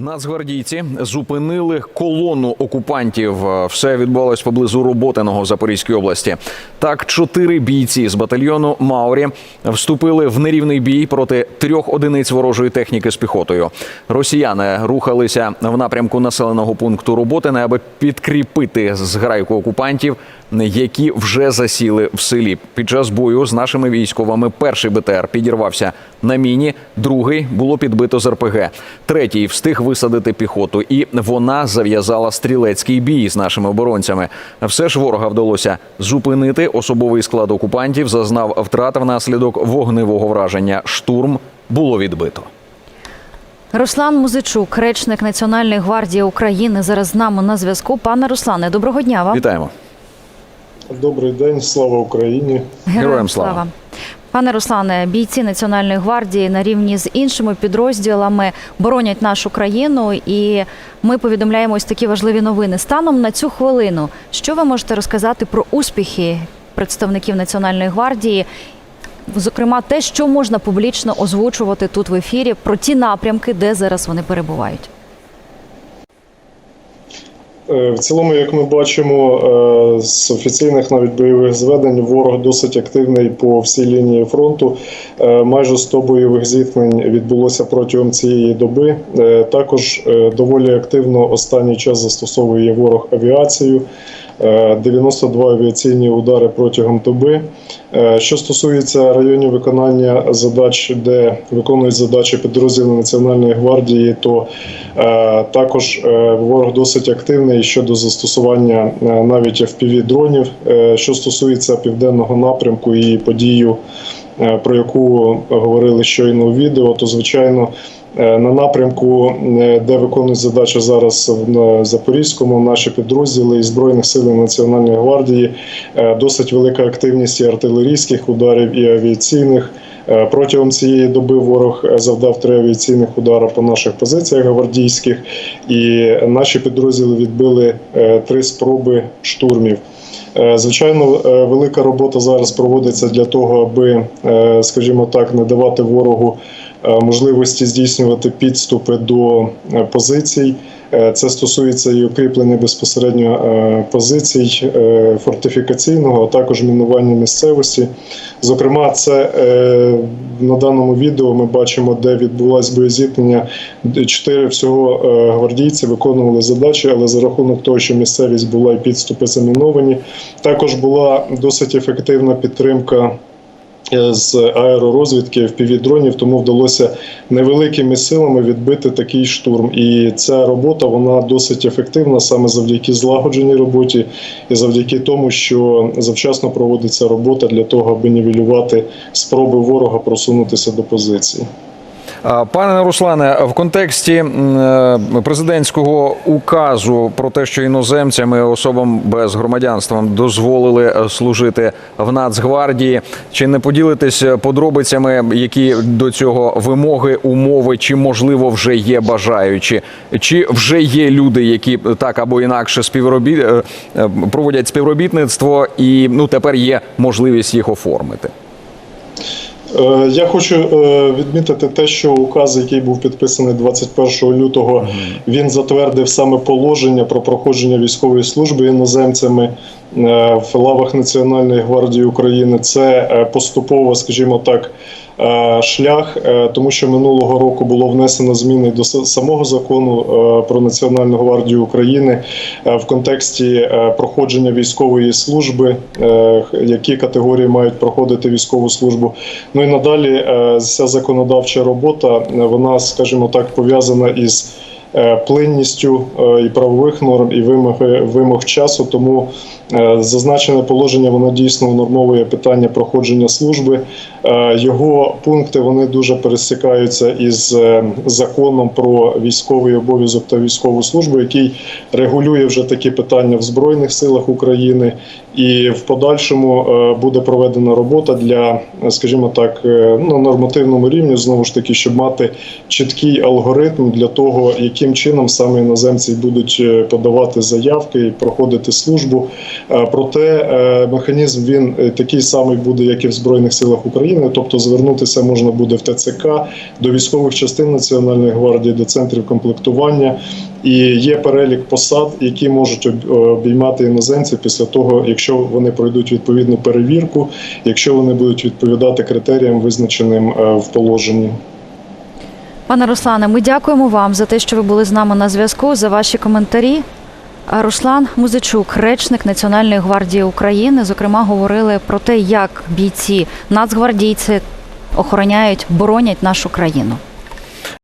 Нацгвардійці зупинили колону окупантів. Все відбувалось поблизу Роботиного Запорізької області. Так, чотири бійці з батальйону Маурі вступили в нерівний бій проти трьох одиниць ворожої техніки з піхотою. Росіяни рухалися в напрямку населеного пункту Роботине, аби підкріпити зграйку окупантів, які вже засіли в селі. Під час бою з нашими військовими перший БТР підірвався на міні, другий було підбито з РПГ. Третій встиг висадити піхоту, і вона зав'язала стрілецький бій з нашими оборонцями. Все ж ворога вдалося зупинити. Особовий склад окупантів зазнав втрат внаслідок вогневого враження. Штурм було відбито. Руслан Музичук, речник Національної гвардії України, зараз з нами на зв'язку. Пане Руслане, доброго дня вам. Вітаємо. Добрий день, слава Україні. Героям слава. Пане Руслане, бійці Національної гвардії на рівні з іншими підрозділами боронять нашу країну, і ми повідомляємо ось такі важливі новини. Станом на цю хвилину, що ви можете розказати про успіхи представників Національної гвардії? Зокрема, те, що можна публічно озвучувати тут в ефірі, про ті напрямки, де зараз вони перебувають. Е, В цілому, як ми бачимо, е, з офіційних навіть бойових зведень ворог досить активний по всій лінії фронту. Е, Майже 100 бойових зіткнень відбулося протягом цієї доби. Також доволі активно останній час застосовує ворог авіацію. Е, 92 авіаційні удари протягом доби. Що стосується районів виконання задач, де виконують задачі підрозділи Національної гвардії, то також ворог досить активний щодо застосування е, навіть fpv дронів. Е, Що стосується південного напрямку і подію, е, про яку говорили щойно у відео, то звичайно. На напрямку, де виконують задачі зараз в Запорізькому, наші підрозділи і Збройних сил Національної гвардії, досить велика активність і артилерійських ударів і авіаційних. Е, Протягом цієї доби ворог е, завдав три авіаційних удари по наших позиціях гвардійських, і наші підрозділи відбили е, три спроби штурмів. Звичайно, велика робота зараз проводиться для того, аби, скажімо так, не давати ворогу можливості здійснювати підступи до е, позицій. Е, Це стосується і укріплення безпосередньо е, позицій е, фортифікаційного, а також мінування місцевості. Зокрема, це е, на даному відео ми бачимо, де відбулось боєзіткнення. Чотири всього е, гвардійці виконували задачі, але за рахунок того, що місцевість була і підступи заміновані, також була досить ефективна підтримка. Е, З аеророзвідки впівдронів, тому вдалося невеликими силами відбити такий штурм. І ця робота вона досить ефективна саме завдяки злагодженій роботі і завдяки тому, що завчасно проводиться робота для того, аби нівелювати спроби ворога просунутися до позиції. Пане Руслане, в контексті е, президентського указу про те, що іноземцями особам без громадянства дозволили е, служити в Нацгвардії, чи не поділитесь подробицями, які до цього вимоги, умови, чи можливо вже є бажаючі, чи вже є люди, які так або інакше співробіт е, проводять співробітництво, і ну тепер є можливість їх оформити. Е, Я хочу е, відмітити те, що указ, який був підписаний 21 лютого, він затвердив саме положення про проходження військової служби іноземцями е, в лавах Національної гвардії України. Це поступово, скажімо так, шлях, е, тому що минулого року було внесено зміни до самого закону е, про Національну гвардію України е, в контексті е, проходження військової служби, е, які категорії мають проходити військову службу. Ну і надалі ця законодавча робота, е, вона, скажімо так, пов'язана із е, плинністю е, і правових норм, і вимоги вимог часу. Тому е, зазначене положення воно дійсно унормовує питання проходження служби. Е, Його пункти вони дуже пересікаються із е, законом про військовий обов'язок та військову службу, який регулює вже такі питання в Збройних силах України. І в подальшому е, буде проведена робота для, е, скажімо так, е, на нормативному рівні, знову ж таки, щоб мати чіткий алгоритм для того, які яким чином саме іноземці будуть е, подавати заявки і проходити службу. Е, Проте е, механізм він такий самий буде, як і в Збройних силах України, тобто звернутися можна буде в ТЦК до військових частин Національної гвардії, до центрів комплектування. І є перелік посад, які можуть обіймати іноземці після того, якщо вони пройдуть відповідну перевірку, якщо вони будуть відповідати критеріям, визначеним в положенні. Пане Руслане, ми дякуємо вам за те, що ви були з нами на зв'язку, за ваші коментарі. Руслан Музичук, речник Національної гвардії України, зокрема, говорили про те, як бійці нацгвардійці охороняють, боронять нашу країну.